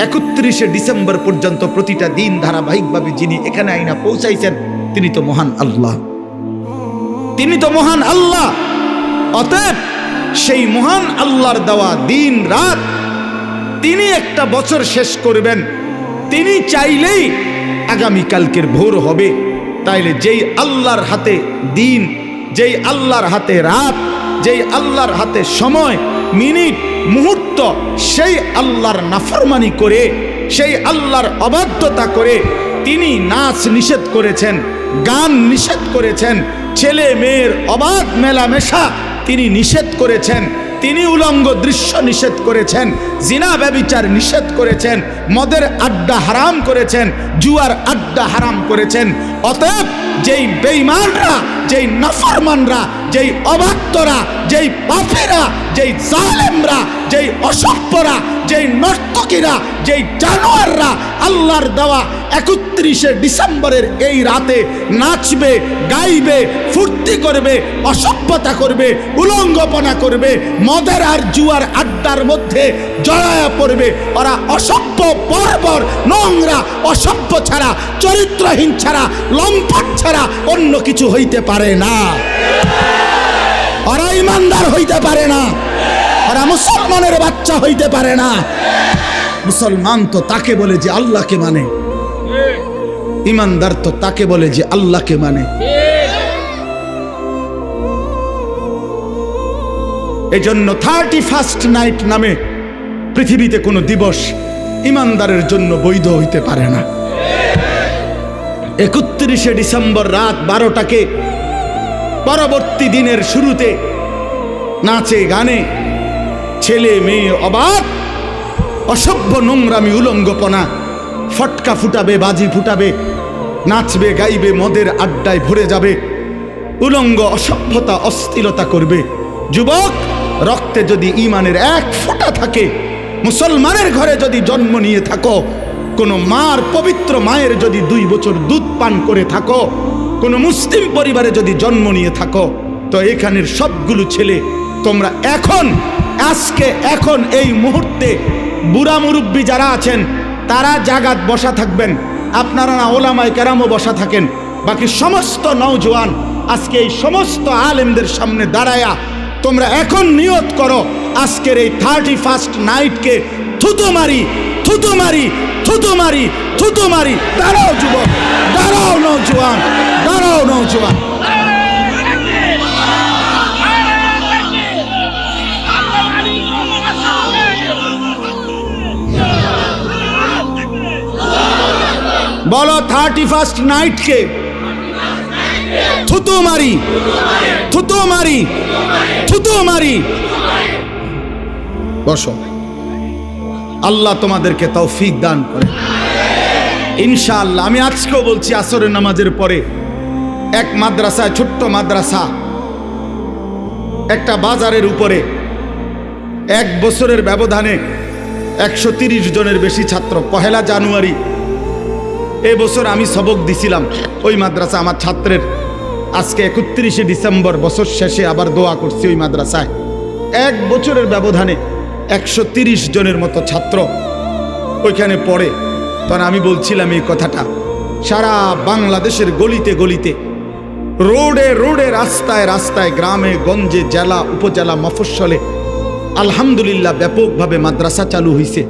একত্রিশে ডিসেম্বর পর্যন্ত প্রতিটা দিন ধারাবাহিকভাবে যিনি এখানে আইনা পৌঁছাইছেন, তিনি তো মহান আল্লাহ। তিনি তো মহান আল্লাহ। অতএব সেই মহান আল্লাহর দেওয়া দিন রাত তিনি একটা বছর শেষ করবেন। তিনি চাইলেই আগামীকালকের ভোর হবে। তাইলে যেই আল্লাহর হাতে দিন, যেই আল্লাহর হাতে রাত, যেই আল্লাহর হাতে সময়, মিনিট, মুহূর্ত সেই আল্লাহর নাফরমানি করে, সেই আল্লাহর অবাধ্যতা করে তিনি নাচ নিষেধ করেছেন, গান নিষেধ করেছেন, ছেলে মেয়ের অবাধ মেলামেশা তিনি নিষেধ করেছেন, তিনি উলঙ্গ দৃশ্য নিষেধ করেছেন, জিনা ব্যবিচার নিষেধ করেছেন, মদের আড্ডা হারাম করেছেন, জুয়ার আড্ডা হারাম করেছেন, অতএব যেই বেঈমানরা যেই নাফরমানরা, যেই অবাক্তরা, যেই পাপেরা, যেই জালেমরা, যেই অসভ্যরা, যেই নর্তকীরা, যেই জানোয়াররা আল্লাহর দেওয়া একত্রিশে ডিসেম্বরের এই রাতে নাচবে, গাইবে, ফুর্তি করবে, অসভ্যতা করবে, উলঙ্গপনা করবে, মদের আর জুয়ার আড্ডার মধ্যে জড়ায়া পড়বে। ওরা অসভ্য বর্বর, নোংরা, অসভ্য ছাড়া, চরিত্রহীন ছাড়া, লম্পট ছাড়া অন্য কিছু হইতে পারে না। ওরা ইমানদার হইতে পারে না। ওরা মুসলমানের বাচ্চা হইতে পারে না। মুসলমান তো তাকে বলে যে আল্লাহকে মানে। ইমানদার তো তাকে বলে যে আল্লাহকে মানে। এই জন্য থার্টি ফার্স্ট নাইট নামে পৃথিবীতে কোনো দিবস ইমানদারের জন্য বৈধ হইতে পারে না। একত্রিশে ডিসেম্বর রাত বারোটাকে পরবর্তী দিনের শুরুতে নাচে, গানে, ছেলে, মেয়ে, অবাক, অসভ্য নোংরামি, উলঙ্গপনা, ফটকা ফুটাবে, বাজি ফুটাবে, নাচবে, গাইবে, মদের আড্ডায় ভরে যাবে, উলঙ্গ অসভ্যতা অস্থিরতা করবে। যুবক, রক্তে যদি ইমানের এক ফোঁটা থাকে, মুসলমানের ঘরে যদি জন্ম নিয়ে থাকো, কোনো মার পবিত্র মায়ের যদি দুই বছর দুধ পান করে থাকো কোনো মুসলিম পরিবারে যদি জন্ম নিয়ে থাকো, তো এখানের সবগুলো ছেলে তোমরা এখন, আজকে, এখন এই মুহূর্তে বুড়া মুরব্বী যারা আছেন, তারা জাগাত বসা থাকবেন। আপনারা না ওলামায় কেরামও বসা থাকেন। বাকি সমস্ত নওজোয়ান আজকে এই সমস্ত আলেমদের সামনে দাঁড়ায়া তোমরা এখন নিয়ত করো, আজকের এই থার্টি ফার্স্ট নাইটকে থুতু মারি থুতু মারি থুতু মারি থুতু মারি। দাঁড়াও যুবক, দাঁড়াও নৌজোয়ান দাঁড়াও নৌজোয়ান বলো থার্টি ফার্স্ট নাইটকে। থুতু মারি। থুতু মারি। থুতু মারি। বসো। আল্লাহ তোমাদেরকে তৌফিক দান করে। ইনশাআল্লাহ, আমি আজকেও বলছি আসরের নামাজের পরে এক মাদ্রাসায় ছোট্ট মাদ্রাসা। একটা বাজারের উপরে এক বছরের ব্যবধানে একশো তিরিশ জনের বেশি ছাত্র। পহেলা জানুয়ারি, এ বছর আমি সবক দিছিলাম। ওই মাদ্রাসা আমার ছাত্রের। আজকে একত্রিশে ডিসেম্বর, বছর শেষে আবার দোয়া করছি ওই মাদ্রাসায়। এক বছরের ব্যবধানে একশো তিরিশ জনের মতো ছাত্র ওইখানে পড়ে। তখন আমি বলছিলাম এই কথাটা, সারা বাংলাদেশের গলিতে গলিতে রোডে রোডে, রাস্তায় রাস্তায়, গ্রামে, গঞ্জে, জেলা, উপজেলা, মফস্বলে। আলহামদুলিল্লাহ, ব্যাপকভাবে মাদ্রাসা চালু হয়েছে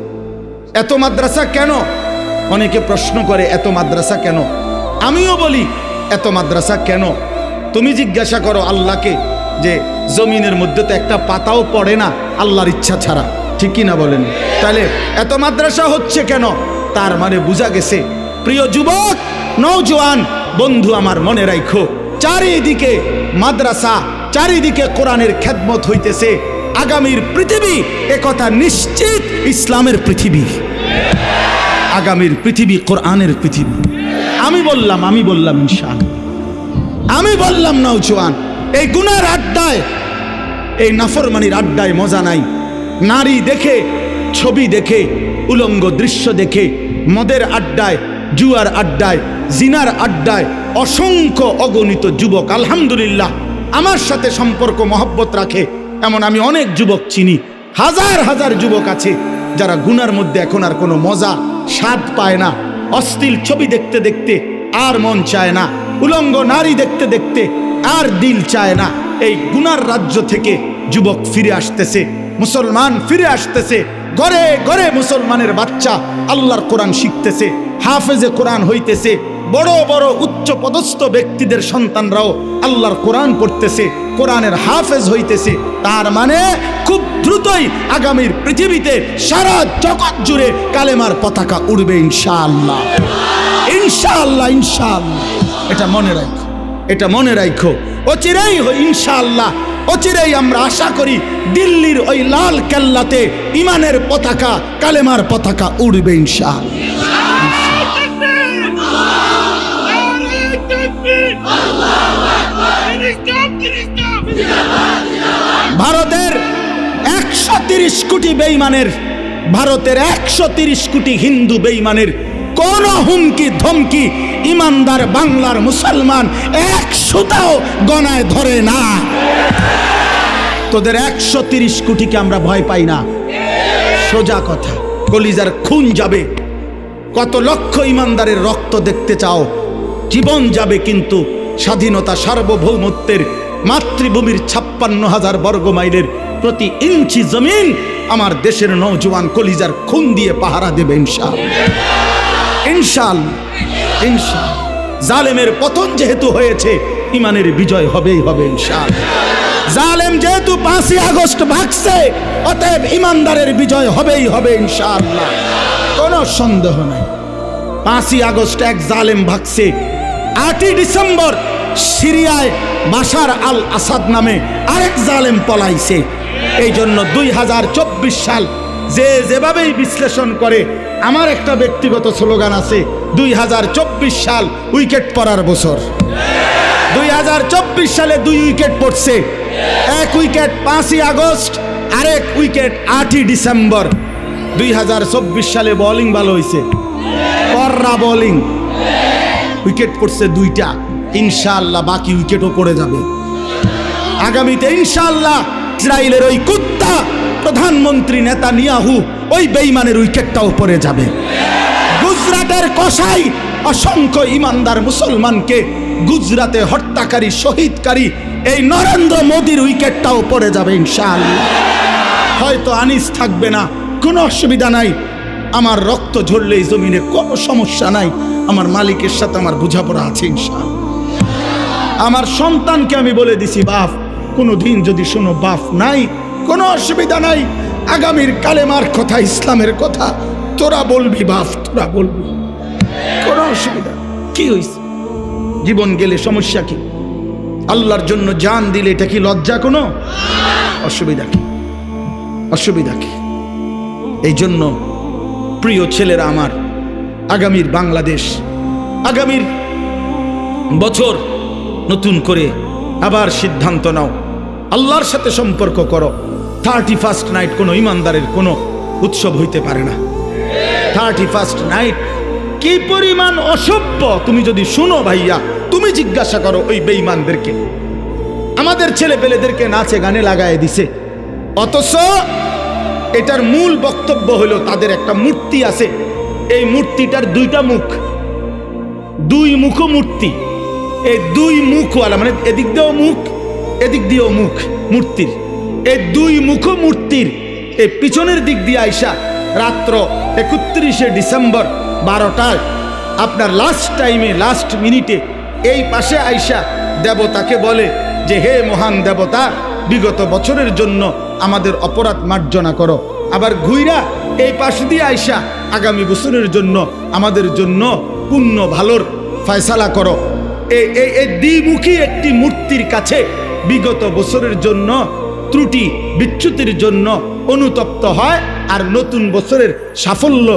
এত মাদ্রাসা কেন? অনেকে প্রশ্ন করে, এত মাদ্রাসা কেন? আমিও বলি, এত মাদ্রাসা কেন? তুমি জিজ্ঞাসা করো আল্লাহকে যে, জমিনের মধ্যে তো একটা পাতাও পড়ে না, আল্লাহর ইচ্ছা ছাড়া। ঠিক কি না বলেন? তাহলে, এত মাদ্রাসা হচ্ছে কেন? তার মানে বোঝা গেছে, প্রিয় যুবক নৌজওয়ান বন্ধু আমার মনে রাখো চারিদিকে মাদ্রাসা, চারিদিকে কোরআনের খেদমত হইতেছে। আগামীর পৃথিবী একথা নিশ্চিত ইসলামের পৃথিবী। আগামীর পৃথিবী কোরআনের পৃথিবী। আমি বললাম আমি বললাম ইনশাল আমি বললাম নৌজওয়ান এই গুনার আড্ডায়, এই নাফরমানির আড্ডায় মজা নাই। নারী দেখে, ছবি দেখে, উলঙ্গ দৃশ্য দেখে, মদের আড্ডায়, জুয়ার আড্ডায়, জিনার আড্ডায় অসংখ্য অগণিত যুবক, আলহামদুলিল্লাহ। আমার সাথে সম্পর্ক, মহব্বত রাখে, এমন আমি অনেক যুবক চিনি। হাজার হাজার যুবক আছে, যারা গুনার মধ্যে এখন আর কোনো মজা, স্বাদ পায় না। অশ্লীল ছবি দেখতে দেখতে আর মন চায় না। উলঙ্গ নারী দেখতে দেখতে আর দিল চায় না। এই গুনার রাজ্য থেকে যুবক ফিরে আসতেছে, মুসলমান ফিরে আসতেছে। ঘরে ঘরে মুসলমানের বাচ্চা আল্লাহর কোরআন শিখতেছে, হাফেজে কোরআন হইতেছে। বড় বড় উচ্চ পদস্থ ব্যক্তিদের সন্তানরাও আল্লাহর কোরআন পড়তেছে, কোরআনের হাফেজ হইতেছে। তার মানে খুব দ্রুতই আগামীর পৃথিবীতে সারা জগৎ জুড়ে কালেমার পতাকা উড়বে ইনশাআল্লাহ। ইনশাআল্লাহ ইনশাআল্লাহ। এটা মনে রাখো, এটা মনে রাখো। অচিরেই ইনশাআল্লাহ, অচিরেই আমরা আশা করি দিল্লির ওই লাল কেল্লাতে ইমানের পতাকা, কালেমার পতাকা উড়বে ইনশাআল্লাহ। একশো তিরিশ কোটি বেইমানের, ভারতের একশো তিরিশ কোটি হিন্দু বেইমানের কোন হুমকি, ধমকি ইমানদার বাংলার মুসলমান এক সুতাও গনায় ধরে না। তোদের একশো তিরিশ কোটিকে আমরা ভয় পাই না। সোজা কথা, কলিজার খুন যাবে। কত লক্ষ ইমানদারের রক্ত দেখতে চাও। জীবন যাবে কিন্তু স্বাধীনতা সার্বভৌমত্বের মাতৃভূমির ছাপ্পান্ন হাজার বর্গ মাইলের প্রতি ইঞ্চি জমিন আমার দেশের নৌজওয়ান কলিজার খুন দিয়ে পাহারা দেবে ইনশাল ইনশাল ইনশাল জালেমের পতন যেহেতু হয়েছে ইমানের বিজয় হবেই হবে ইনশাল জালেম যেহেতু পাঁচই আগস্ট ভাগছে, অতএব ইমানদারের বিজয় হবেই হবে ইনশাআল্লাহ। কোনো সন্দেহ নাই। পাঁচই আগস্ট এক জালেম ভাগছে, আটই ডিসেম্বর সিরিয়ায় বাশার আল আসাদ নামে আরেক জালেম পলাইছে। এই জন্য দুই হাজার চব্বিশ সাল যে যেভাবেই বিশ্লেষণ করে, আমার একটা ব্যক্তিগত স্লোগান আছে, দুই হাজার চব্বিশ সাল উইকেট পড়ার বছর। দুই হাজার চব্বিশ সালে দুই উইকেট পড়ছে। এক উইকেট পাঁচই আগস্ট, আরেক উইকেট আটই ডিসেম্বর। দুই হাজার চব্বিশ সালে বোলিং ভালো হয়েছে কররা বোলিং উইকেট পড়ছে দুইটা। ইনশাআল্লাহ বাকি উইকেটও পড়ে যাবে। আগামীতে ইনশাআল্লাহ ইসরায়েলের ওই কুত্তা প্রধানমন্ত্রী নেতা নিয়াহু ওই বেইমানের উইকেটটাও পড়ে যাবে। গুজরাটের কসাই অসংখ্য ইমানদার মুসলমানকে গুজরাতে হত্যাকারী, শহীদকারী, এই নরেন্দ্র মোদীর উইকেটটাও পড়ে যাবে ইনশাআল্লাহ। হয়তো আনিস থাকবে না, কোনো অসুবিধা নাই। আমার রক্ত ঝরলে এই জমিনে কোনো সমস্যা নাই। আমার মালিকের সাথে আমার বোঝাপড়া আছে ইনশাআল্লাহ। আমার সন্তানকে আমি বলে দিছি, বাপ কোনো দিন যদি শোনো বাপ নাই কোনো অসুবিধা নাই। আগামীর কালেমার কথা ইসলামের কথা তোরা বলবি বাপ তোরা বলবি। কোনো অসুবিধা কি হয়েছে জীবন গেলে সমস্যা কি? আল্লাহর জন্য জান দিলে এটা কি লজ্জা কোনো? অসুবিধা কি? অসুবিধা কি? এই জন্য প্রিয় ছেলেরা আমার আগামীর বাংলাদেশ আগামীর বছর নতুন করে আবার সিদ্ধান্ত নাও। আল্লাহর সাথে সম্পর্ক করো। থার্টি ফার্স্ট নাইট কোনো ইমানদারের কোনো উৎসব হইতে পারে না। থার্টি ফার্স্ট নাইট কি পরিমাণ অসভ্য? তুমি যদি শুনো ভাইয়া, তুমি জিজ্ঞাসা করো ওই বেঈমানদেরকে। আমাদের ছেলে পেলেদেরকে নাচে গানে লাগায় দিছে। অথচ এটার মূল বক্তব্য হলো তাদের একটা মূর্তি আছে। এই মূর্তিটার দুইটা মুখ। দুই মুখ মূর্তি এই দুই মুখওয়ালা মানে এদিক দিয়েও মুখ, এদিক দিয়েও মুখ, মূর্তির। এই দুই মুখ মূর্তির এই পিছনের দিক দিয়ে আইসা রাত্র একত্রিশে ডিসেম্বর বারোটায় আপনার লাস্ট টাইমে লাস্ট মিনিটে এই পাশে আইসা দেবতাকে বলে যে, হে মহান দেবতা, বিগত বছরের জন্য আমাদের অপরাধ মার্জনা করো। আবার ঘুইরা এই পাশ দিয়ে আইসা আগামী বছরের জন্য আমাদের জন্য পুণ্য ভালোর ফয়সালা করো। দ্বিমুখী একটি মূর্তির কাছে বিগত বছরের জন্য, ত্রুটি বিচ্যুতির জন্য অনুতপ্ত হয় আর নতুন বছরের সাফল্য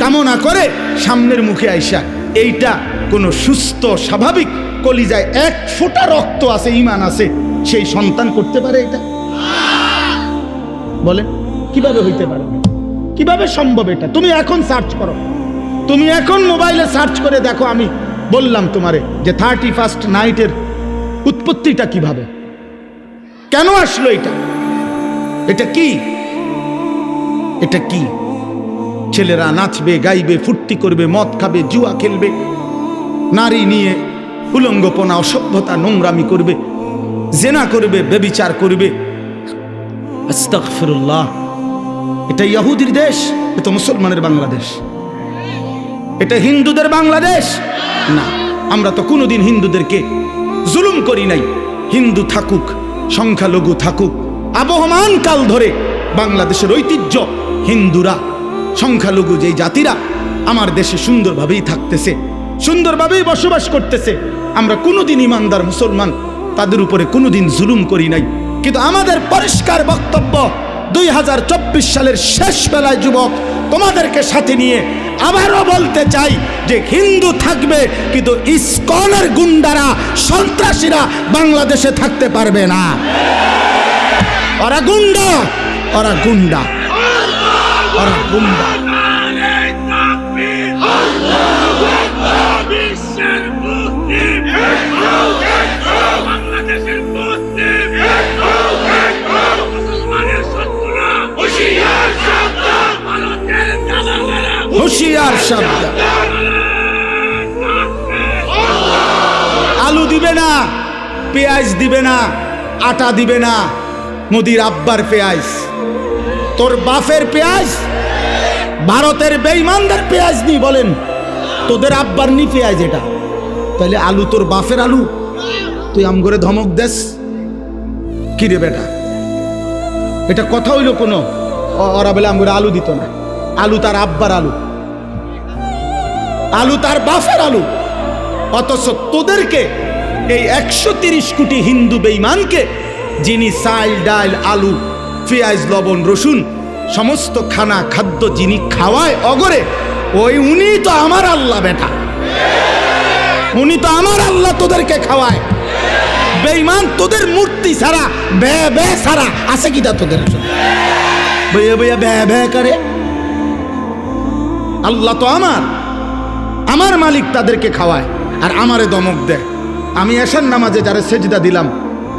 কামনা করে সামনের মুখে আইসা। এইটা কোনো সুস্থ, স্বাভাবিক কলিজায় এক ফোঁটা রক্ত আছে ইমান আছে। সেই সন্তান করতে পারে এটা? বলে কীভাবে হইতে পারে? কীভাবে সম্ভব এটা? তুমি এখন সার্চ করো। তুমি এখন মোবাইলে সার্চ করে দেখো আমি বললাম তোমারে যে থার্টি ফার্স্ট নাইটের উৎপত্তিটা কীভাবে? কেন আসলো এটা? এটা কি? এটা কি? ছেলেরা নাচবে, গাইবে, ফুর্তি করবে, মদ খাবে, জুয়া খেলবে, নারী নিয়ে উলঙ্গপনা, অসভ্যতা নোংরামি করবে, জেনা করবে বেবিচার করবে। এটা ইহুদির দেশ, এটা মুসলমানের বাংলাদেশ। এটা হিন্দুদের বাংলাদেশ? না, আমরা তো কোনোদিন হিন্দুদেরকে জুলুম করি নাই। হিন্দু থাকুক, সংখ্যালঘু থাকুক, আবহমান কাল ধরে বাংলাদেশের ঐতিহ্য, হিন্দুরা, সংখ্যালঘু যেই জাতিরা, আমার দেশে সুন্দরভাবেই থাকতেছে, সুন্দরভাবেই বসবাস করতেছে। আমরা কোনোদিন ইমানদার মুসলমান, তাদের উপরে কোনোদিন জুলুম করি নাই। কিন্তু আমাদের পরিষ্কার বক্তব্য, দুই হাজার চব্বিশ সালের শেষ বেলায় যুবক তোমাদেরকে সাথে নিয়ে আবারও বলতে চাই যে হিন্দু থাকবে, কিন্তু ইস্কনের গুন্ডারা, সন্ত্রাসীরা বাংলাদেশে থাকতে পারবে না। ওরা গুন্ডা ওরা গুন্ডা। ওরা গুন্ডা। হুশিয়ার শব্দ। আলু দিবে না, পেঁয়াজ দিবে না, আটা দিবে না, মোদির আব্বার পেঁয়াজ। তোর বাফের পেঁয়াজ? ভারতের বেইমানদের পেঁয়াজ নি বলেন। তোদের আব্বার নি পেঁয়াজ এটা। তাহলে আলু তোর বাফের আলু? তুই আম করে ধমক দেস? কি রে বেটা? এটা কথা হইল কোনো? ওরা বলে আমগুলো আলু দিত না। আলু তার আব্বার আলু। আলু তার বাফের আলু। অথচ তোদেরকে এই একশো তিরিশ কোটি হিন্দু বেইমানকে যিনি চাল ডাল আলু, পেঁয়াজ, লবণ, রসুন, সমস্ত খানা খাদ্য যিনি খাওয়ায় অগরে, ওই উনি তো আমার আল্লাহ বেটা। উনি তো আমার আল্লাহ তোদেরকে খাওয়ায়। বেইমান তোদের মূর্তি ছাড়া বে বে ছাড়া আছে কিটা তোদের বইয়া বইয়া বে বে করে। আল্লাহ তো আমার। আমার মালিক তাদেরকে খাওয়ায় আর আমারে দমক দেয়। আমি এশার নামাজে যারা সেজদা দিলাম,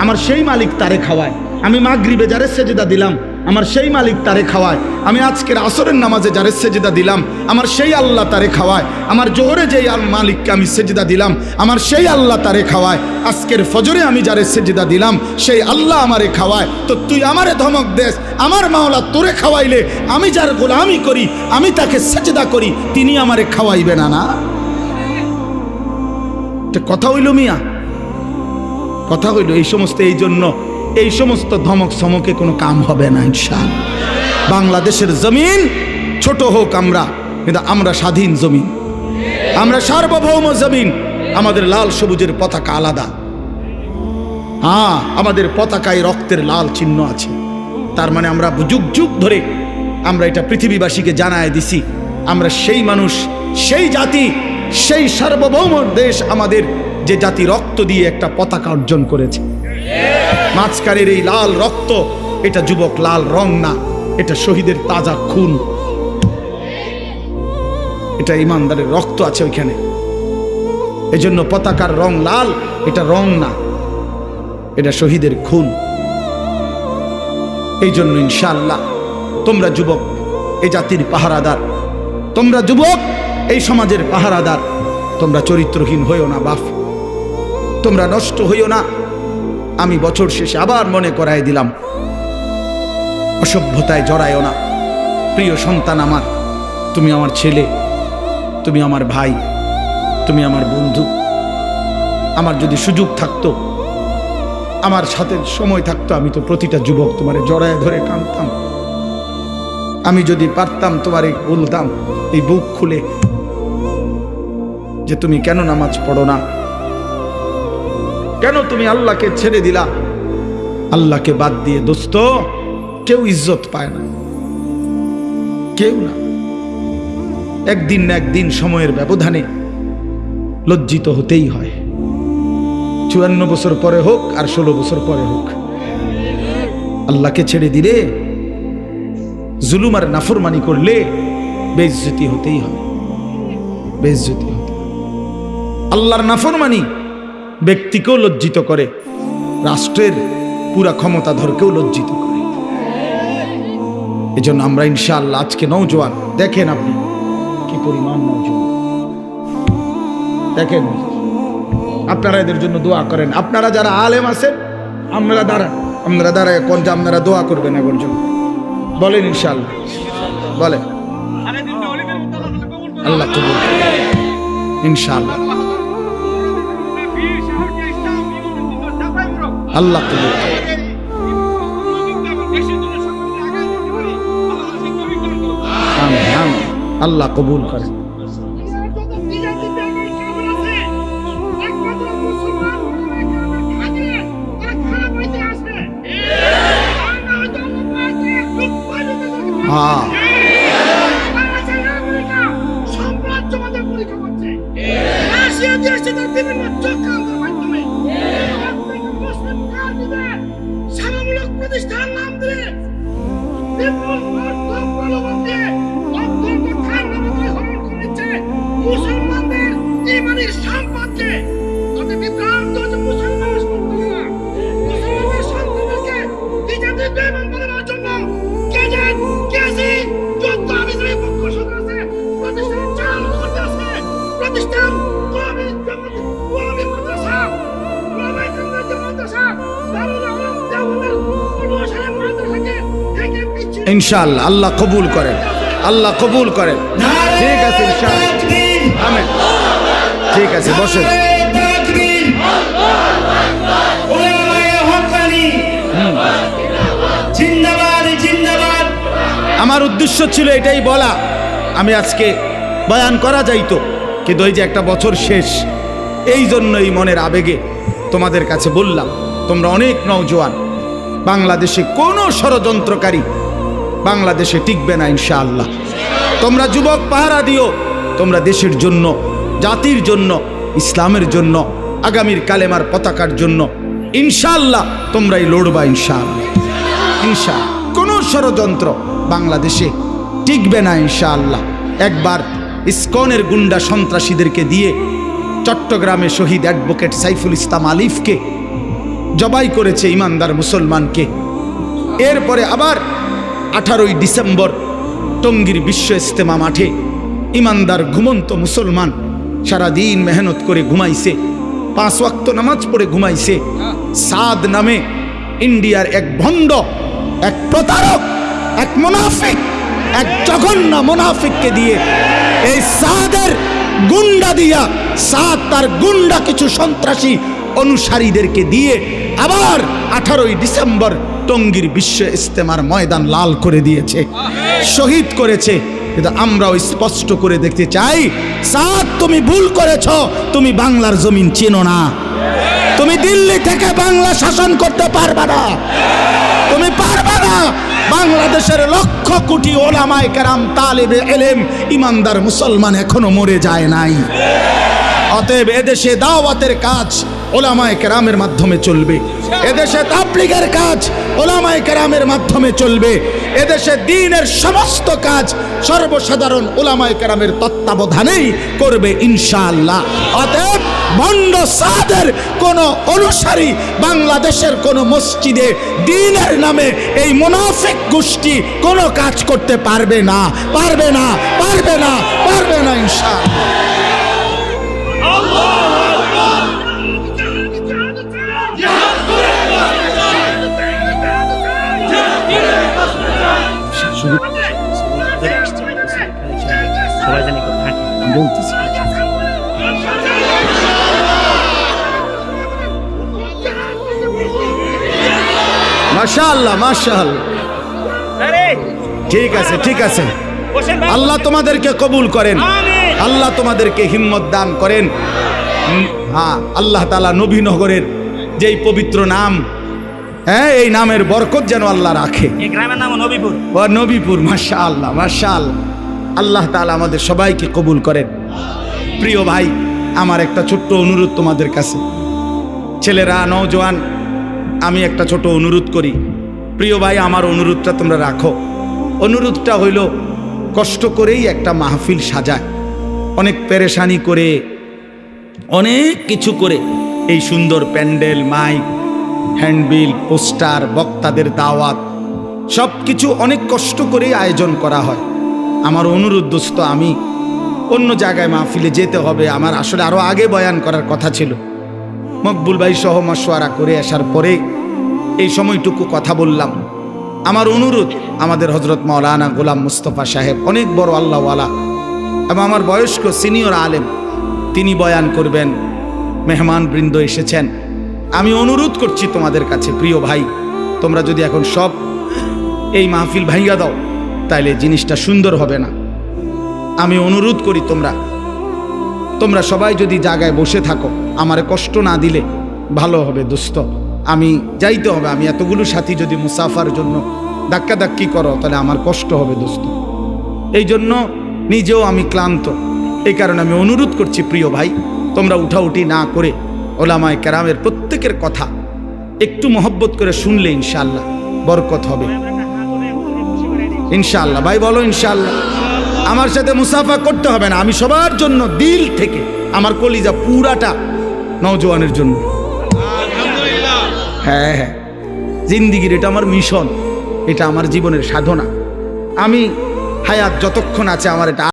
আমার সেই মালিক তারে খাওয়ায়। আমি মাগরিবে যারে সেজদা দিলাম আমার সেই মালিক তারে খাওয়ায়। আমি আজকের আসরের নামাজে যারে সেজদা দিলাম, আমার সেই আল্লাহ তারে খাওয়ায়। আমার জোহরে যেই আল মালিককে আমি সেজদা দিলাম, আমার সেই আল্লাহ তারে খাওয়ায়। আজকের ফজরে আমি যারে সেজদা দিলাম, সেই আল্লাহ আমারে খাওয়ায়। তো তুই আমারে ধমক দেস, আমার মাওলা তোরে খাওয়াইলে আমি যার গোলামি করি, আমি তাকে সেজদা করি, তিনি আমারে খাওয়াইবে না না? কথা হইল মিয়া, কথা হইল এই সমস্ত, এই জন্য এই সমস্ত ধমক সমকে কোনো কাম হবে না ইনশাল বাংলাদেশের জমিন ছোট হোক আমরা, কিন্তু আমরা স্বাধীন জমিন। আমরা সার্বভৌম জমিন, আমাদের লাল সবুজের পতাকা আলাদা। হ্যাঁ আমাদের পতাকায় রক্তের লাল চিহ্ন আছে। তার মানে আমরা যুগ যুগ ধরে আমরা এটা পৃথিবীবাসীকে জানায় দিছি। আমরা সেই মানুষ, সেই জাতি, সেই সার্বভৌম দেশ আমাদের যে জাতি রক্ত দিয়ে একটা পতাকা অর্জন করেছে। মাঝখানের এই লাল রক্ত, এটা যুবক লাল রং না, এটা শহীদের তাজা খুন। এটা ইমানদারের রক্ত আছে ওইখানে। এজন্য পতাকার রং লাল, এটা রং না, এটা শহীদের খুন। এই জন্য ইনশাআল্লাহ, তোমরা যুবক এ জাতির পাহারাদার, তোমরা যুবক, এই সমাজের পাহারাদার, তোমরা চরিত্রহীন হইও না বাপ, তোমরা নষ্ট হইও না। আমি বছর শেষে আবার মনে করাই দিলাম। অসভ্যতায় জড়ায়ও না। প্রিয় সন্তান আমার, তুমি আমার ছেলে, তুমি আমার ভাই, তুমি আমার বন্ধু। আমার যদি সুযোগ থাকতো, আমার সাথে সময় থাকতো, আমি তো প্রতিটা যুবক তোমার জড়ায় ধরে কাঁদতাম আমি যদি পারতাম তোমারে বলতাম, এই বুক খুলে, যে তুমি কেন নামাজ পড়ো না? কেন তুমি আল্লাহকে ছেড়ে দিলা? আল্লাহকে বাদ দিয়ে দোস্ত, কেউ ইজ্জত পায় না। কেউ না। একদিন না একদিন সময়ের ব্যবধানে লজ্জিত হতেই হয়। চুয়ান্ন বছর পরে হোক আর ষোলো বছর পরে হোক, আল্লাহকে ছেড়ে দিলে, জুলুম আর নাফরমানি করলে বেজ্জতি হতেই হবে বেজ্জতি হতে। আল্লাহর নাফরমানি ব্যক্তিকেও লজ্জিত করে। রাষ্ট্রের পুরা ক্ষমতাধরকেও লজ্জিত করে। এজন্য আমরা ইনশাআল্লাহ আজকে নৌজোয়ান দেখেন আপনি কি পরিমাণ নৌজোয়ান দেখেন। আপনারা এদের জন্য দোয়া করেন। আপনারা যারা আলেম আছেন, আপনারা দাঁড়ান। আপনারা দাঁড়ায় কোন যে আপনারা দোয়া করবেন এগোর জন্য। বলেন ইনশাআল্লাহ। বলেন। আল্লাহ কবুল ইনশাআল্লাহ। আল্লাহ। আল্লাহ কবুল করেন হ্যাঁ মুসলমানদের ইমানের সম্পদকে ইনশাআল্লাহ আল্লাহ কবুল করেন আল্লাহ কবুল করেন। ঠিক আছে ইনশাআল্লাহ। আমেন। ঠিক আছে বসেন। জিন্দাবাদ। আমার উদ্দেশ্য ছিল এটাই বলা। আমি আজকে বয়ান করা যাইতো কিন্তু ওই যে একটা বছর শেষ এই জন্যই মনের আবেগে তোমাদের কাছে বললাম তোমরা অনেক নওজোয়ান। বাংলাদেশে কোনো ষড়যন্ত্রকারী বাংলাদেশে টিকবে না ইনশাআল্লাহ। তোমরা যুবক পাহারা দিও, তোমরা দেশের জন্য, জাতির জন্য, ইসলামের জন্য, আগামীর কালেমার পতাকার জন্য, ইনশাআল্লাহ তোমরাই লড়বা ইনশাআল্লাহ। ইনশা কোনো ষড়যন্ত্র বাংলাদেশে টিকবে না ইনশাআল্লাহ। একবার ইস্কনের গুন্ডা সন্ত্রাসীদেরকে দিয়ে চট্টগ্রামে শহীদ অ্যাডভোকেট সাইফুল ইসলাম আলিফকে জবাই করেছে ইমানদার মুসলমানকে। এরপরে আবার আঠারোই ডিসেম্বর টঙ্গীর বিশ্ব ইস্তেমা মাঠে ইমানদার ঘুমন্ত মুসলমান সারাদিন মেহনত করে ঘুমাইছে, পাঁচ ওয়াক্ত নামাজ পড়ে ঘুমাইছে। সাদ নামে ইন্ডিয়ার এক ভণ্ড, এক প্রতারক, এক মোনাফিক, এক জঘন্য মোনাফিককে দিয়ে এই সাদের গুন্ডা দিয়া, সাদ তার গুন্ডা কিছু সন্ত্রাসী অনুসারীদেরকে দিয়ে আবার আঠারোই ডিসেম্বর টঙ্গীর বিশ্ব ইস্তেমার ময়দান লাল করে দিয়েছে, শহীদ করেছে। কিন্তু আমরাও স্পষ্ট করে দেখতে চাই, সাদ, তুমি ভুল করেছ, তুমি বাংলার জমিন চেনো না। তুমি দিল্লি থেকে বাংলা শাসন করতে পারবে না। তুমি পারবে না। বাংলাদেশের লক্ষ কোটি ওলামায় কেরাম, তালেবে এলেম, ইমানদার মুসলমান এখনও মরে যায় নাই। অতএব এদেশে দাওয়াতের কাজ ওলামায় কেরামের মাধ্যমে চলবে। এদেশে তাবলিগের কাজ ওলামায় কেরামের মাধ্যমে চলবে। এদেশে দিনের সমস্ত কাজ সর্বসাধারণ ওলামায় কেরামের তত্ত্বাবধানেই করবে ইনশাআল্লাহ। অতএব ভণ্ড সাদের কোন অনুসারী বাংলাদেশের কোন মসজিদে দিনের নামে এই মুনাফিক গোষ্ঠী কোনো কাজ করতে পারবে না পারবে না পারবে না পারবে না ইনশাআল্লাহ। মাশাআল্লাহ মাশাআল্লাহ। ঠিক আছে ঠিক আছে। আল্লাহ তোমাদেরকে কবুল করেন। আল্লাহ তোমাদেরকে হিম্মত দান করেন। হ্যাঁ আল্লাহ তালা নবীনগরের যেই পবিত্র নাম হ্যাঁ এই নামের বরকত যেন আল্লাহ রাখে। গ্রামের নাম নবীপুর। ও নবীপুর মাশা আল্লাহ মাশা আল্লাহ আল্লাহ তালা আমাদের সবাইকে কবুল করেন। প্রিয় ভাই আমার একটা ছোট্ট অনুরোধ তোমাদের কাছে। ছেলেরা নওজোয়ান আমি একটা ছোট অনুরোধ করি। প্রিয় ভাই, আমার অনুরোধটা তোমরা রাখো। অনুরোধটা হইল, কষ্ট করেই একটা মাহফিল সাজায়। অনেক পেরেশানি করে, অনেক কিছু করে। এই সুন্দর প্যান্ডেল, মাইক, হ্যান্ডবিল, পোস্টার, বক্তাদের দাওয়াত সব কিছু অনেক কষ্ট করেই আয়োজন করা হয়। আমার অনুরোধ, দোস্ত, আমি অন্য জায়গায় মাহফিলে যেতে হবে। আমার আসলে আরও আগে বয়ান করার কথা ছিল। মকবুল ভাই সহ মশওয়ারা করে আসার পরে এই সময়টুকু কথা বললাম। আমার অনুরোধ আমাদের হজরত মৌলানা গোলাম মুস্তফা সাহেব, অনেক বড় আল্লাহওয়ালা এবং আমার বয়স্ক সিনিয়র আলেম, তিনি বয়ান করবেন, মেহমান বৃন্দ এসেছেন। আমি অনুরোধ করছি তোমাদের কাছে, প্রিয় ভাই, তোমরা যদি এখন সব এই মাহফিল ভাইয়া দাও, তাইলে জিনিসটা সুন্দর হবে না। আমি অনুরোধ করি তোমরা তোমরা সবাই যদি জায়গায় বসে থাকো আমারে কষ্ট না দিলে ভালো হবে দোস্ত আমি যাইতে হবে, আমি এতগুলো সাথী যদি মুসাফার জন্য ধাক্কাধাক্কি করো, তাহলে আমার কষ্ট হবে দোস্ত এই জন্য নিজেও আমি ক্লান্ত। এই কারণে আমি অনুরোধ করছি, প্রিয় ভাই, তোমরা উঠাউঠি না করে ওলামায় কেরামের প্রত্যেকের কথা একটু মহব্বত করে শুনলে ইনশাল্লাহ বরকত হবে। ইনশাল্লাহ ভাই বলো ইনশাল্লাহ আমার সাথে মুসাফা করতে হবে না। আমি সবার জন্য দিল থেকে আমার কলিজা পুরাটা নওজোয়ানের জন্য। হ্যাঁ হ্যাঁ। জিন্দিগির এটা আমার মিশন এটা আমার জীবনের সাধনা। আমি হায়াত যতক্ষণ আছে আমার এটা